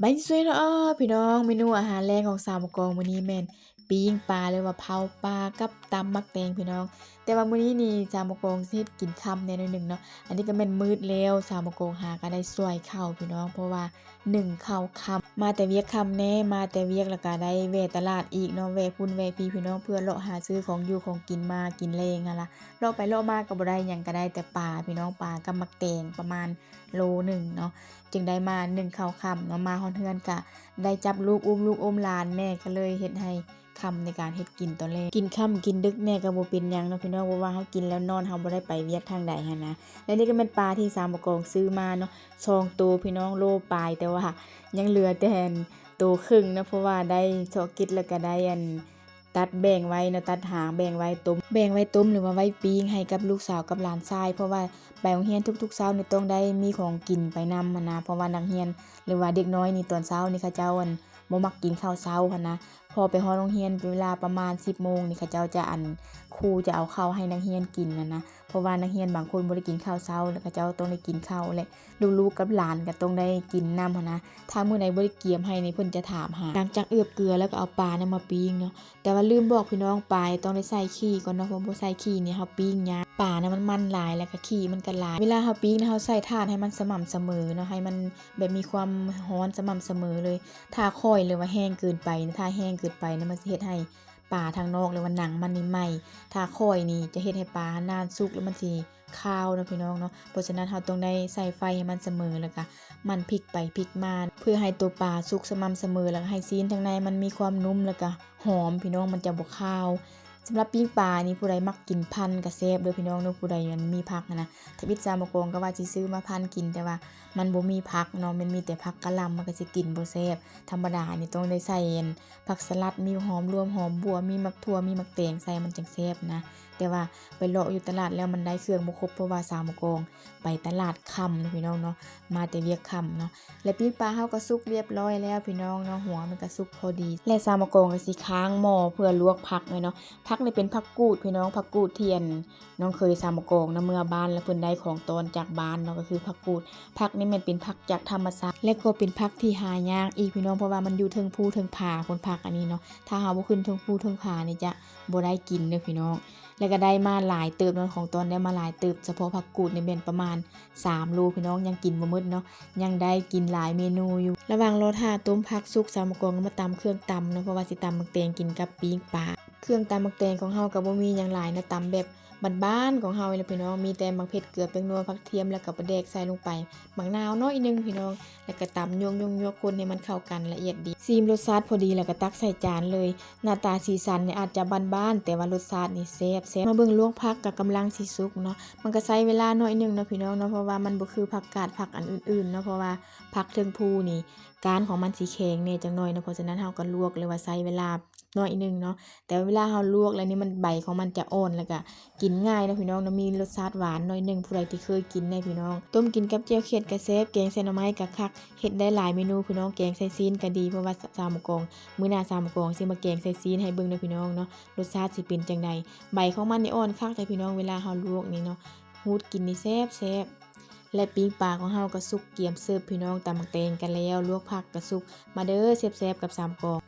ใบสวยเนาะพี่น้องเมนูอาหารแรงของสาวมะกองมื้อนี้แม่น ปิ้งปลาหรือว่าเผาปลากับตำบักแตงพี่น้อง แต่ว่ามื้อนี้นี่สาวมะกอกสิเฮ็ดกินค่ำแน่นอยหนึ่งเนาะอันนี้ก็แม่นมืดแล้วสาวมะกอกหาก็ได้ช่วยเข้าพี่น้อง เพราะว่านึ่งข้าค่ำมาแต่เวียกค่ำแน่มาแต่เวียกแล้วก็ได้แวะตลาดอีกเนาะแวะพุ่นแวะพี่พี่น้องเพื่อเลาะหาซื้อของอยู่ของกินมากินแรงหั่นล่ะเลาะไปเลาะมาก็บ่ได้หยังก็ได้แต่ปลาพี่น้องปลากับบักแตงประมาณโลหนึ่งเนาะจึงได้มานึ่งข้าค่ำเนาะมาฮอดเฮือนก็ได้จับลูกอุ้มลูกอุ้มหลานแม่ก็เลยเฮ็ดให้ ค่ำในการเฮ็ดกินตอนแรกกินค่ำกินดึกแน่ก็บ่เป็นหยังเนาะพี่น้องเพราะว่าเฮากินแล้วนอนเฮาบ่ได้ไปเวียกทางใดหันนะและนี่ก็เป็นปลาที่สามกองซื้อมาเนาะซองโตวพี่น้องโลปลายแต่ว่ายังเหลือแต่อันโตวครึ่งนะเพราะว่าได้เฉาะกิดแล้วก็ได้อันตัดแบ่งไว้เนาะตัดหางแบ่งไว้ต้มแบ่งไว้ต้มหรือว่าไว้ปิ้งให้กับลูกสาวกับหลานชาย เพราะว่าไปโรงเรียนทุกๆเช้านี่ต้องได้มีของกินไปนำหั้นนะเพราะว่านักเรียน หรือว่าเด็กน้อยนี่ตอนเช้านี่เขาเจ้าอันบ่มักกินข้าวเช้าหันนะ อไปฮอดโรงเรียนเวลาประมาณ 10โมงนี่เขาเจ้าจะอันครูจะเอาข้าวให้นักเรียนกินนะนะเพราะว่านักเรียนบางคนบ่ได้กินข้าวเช้าแล้วเขาเจ้าต้องได้กินข้าวและลูกๆกับหลานก็ต้องได้กินนำหันนะถ้ามื้อใดบ่ได้เกียมให้นี่เพิ่นจะถามหาหลังจากเอือบเกลือแล้วก็เอาปลานั้นมาปิ้งเนาะแต่ว่าลืมบอกพี่น้องไปต้องได้ใส่ขี้ก่อนเนาะเพราะบ่ใส่ขี้นี่เฮาปิ้งยากป่านะมันมันหลายแล้วก็ขี้มันก็หลาย เวลาเฮาปิ้งนะเฮาใส่ถ่านให้มันสม่ำเสมอเนาะให้มันแบบมีความร้อนสม่ำเสมอเลย ถ้าค่อยหรือว่าแห้งเกินไปถ้าแห้งเกินไปนะมันเฮ็ดให้ปลาทางนอกหรือว่าหนังมันนี่ไหม่ ถ้าค่อยนี่จะเฮ็ดให้ปลานานสุกแล้วมันสิคาวนะพี่น้องเนาะ เพราะฉะนั้นเราต้องได้ใส่ไฟให้มันเสมอแล้วก็มันพลิกไปพลิกมาเพื่อให้ตัวปลาสุกสม่ำเสมอแล้วให้ซีนทางในมันมีความนุ่มแล้วก็หอมพี่น้องมันจะบ่คาว สำหรับปิ้งปลานี่ผู้ใดมักกินพันธุ์ก็แซ่บเด้อพี่น้องเนาะผู้ใดมันมีผักอะนะถ้าพิซซ่ามะกงก็ว่าสิซื้อมาพันกินแต่ว่า มันบ่มีผักเนาะมันมีแต่ผักกะหล่ำมันก็สิกินบ่แซ่บธรรมดานี่ต้องได้ใส่ผักสลัดมีหอมรวมหอมบัวมีมักถั่วมีมักเตงใส่มันจังแซ่บนะ แต่ว่าไปเลาะอยู่ตลาดแล้วมันได้เครื่องบ่ครบเพราะว่าสาวมะกอง ไปตลาดค่ำนะพี่น้องเนาะมาแต่เวียกค่ำเนาะและปิ้งปลาเฮาก็สุกเรียบร้อยแล้วพี่น้องเนาะหัวมันก็สุกพอดี และซามะกองก็สิค้างหม้อเพื่อลวกผักเลยเนาะผักนี่เป็นผักกูดพี่น้องผักกูดเทียน น้องเคยซามะกองนะเมื่อบ้านแล้วเพิ่นได้ของตอนจากบ้านเนาะก็คือผักกูดผักนี่มันเป็นผักจากธรรมชาติและก็เป็นผักที่หายากอีกพี่น้องเพราะว่ามันอยู่เทิงภูเทิงผาคนผักอันนี้เนาะถ้าเฮาบ่ขึ้นเทิงภูเทิงผานี่จะบ่ได้กินเด้อพี่น้องแล้วก็ได้มาหลายเติบเนาะของตอนได้มาหลายเติบเฉพาะผักกูดในเบนประมาณ3โลพี่น้องยังกินบ่หมดเนาะยังได้กินหลายเมนูอยู่ ระหว่างรอท่าต้มผักสุกสามกองก็มาตำเครื่องตำเนาะเพราะว่าสิตำมักเตงกินกับปิ้งปลาเครื่องตำมักเตงของเฮากับบ่มีอยังหลายนะตำแบบ บ้านๆของเฮาเลยพี่น้องมีแต่มักเผ็ดเกลือแป้งนัวผักเทียมแล้วก็ปลาแดกใส่ลงไปมักนาวน้อยนึงพี่น้อง แล้วก็ตำยงๆๆคนให้มันเข้ากันละเอียดดีซีมรสชาติพอดีแล้วก็ตักใส่จานเลย หน้าตาสีสันเนี่ยอาจจะบ้านๆแต่ว่ารสชาตินี่แซ่บแซ่บมาเบิ่งลวกผักก็กำลังสิสุกเนาะมันก็ใช้เวลาน้อยหนึงเนาะพี่น้องเนาะเพราะว่ามันบ่คือผักกาดผักอันอื่นๆเนาะเพราะว่าผักเทิงภูนี่การของมันสิแข็งแน่จังหน่อยนะเพราะฉะนั้นเฮาก็ลวกเลยว่าใช้เวลา น้อยนึงเนาะแต่เวลาเฮาลวกแล้วนี่มันใบของมันจะอ่อนแล้วก็กินง่ายนะพี่น้องนะมีรสชาติหวานหน่อยนึงผู้ใดที่เคยกินแน่พี่น้อง ต้มกินกับเจียวเขียดก็แซ่บแกงใส่หน่อไม้ก็คักเฮ็ดได้หลายเมนูพี่น้องแกงใส่ซีนก็ดีเพราะว่าสามกองมื้อหน้าสามกองสิมาแกงใส่ซีนให้เบิ่งเด้อพี่น้องเนาะรสชาติสิเป็นจังใดใบของมันนี่อ่อนคักแต่พี่น้องเวลาเฮาลวกนี่เนาะฮูดกินนี่แซ่บแซ่บและปิ้งปลาของเฮาก็สุกเกียมเสิร์ฟพี่น้องตำบักแตงกันแล้วลวกผักก็สุก มาเด้อแซ่บๆกับสามกอก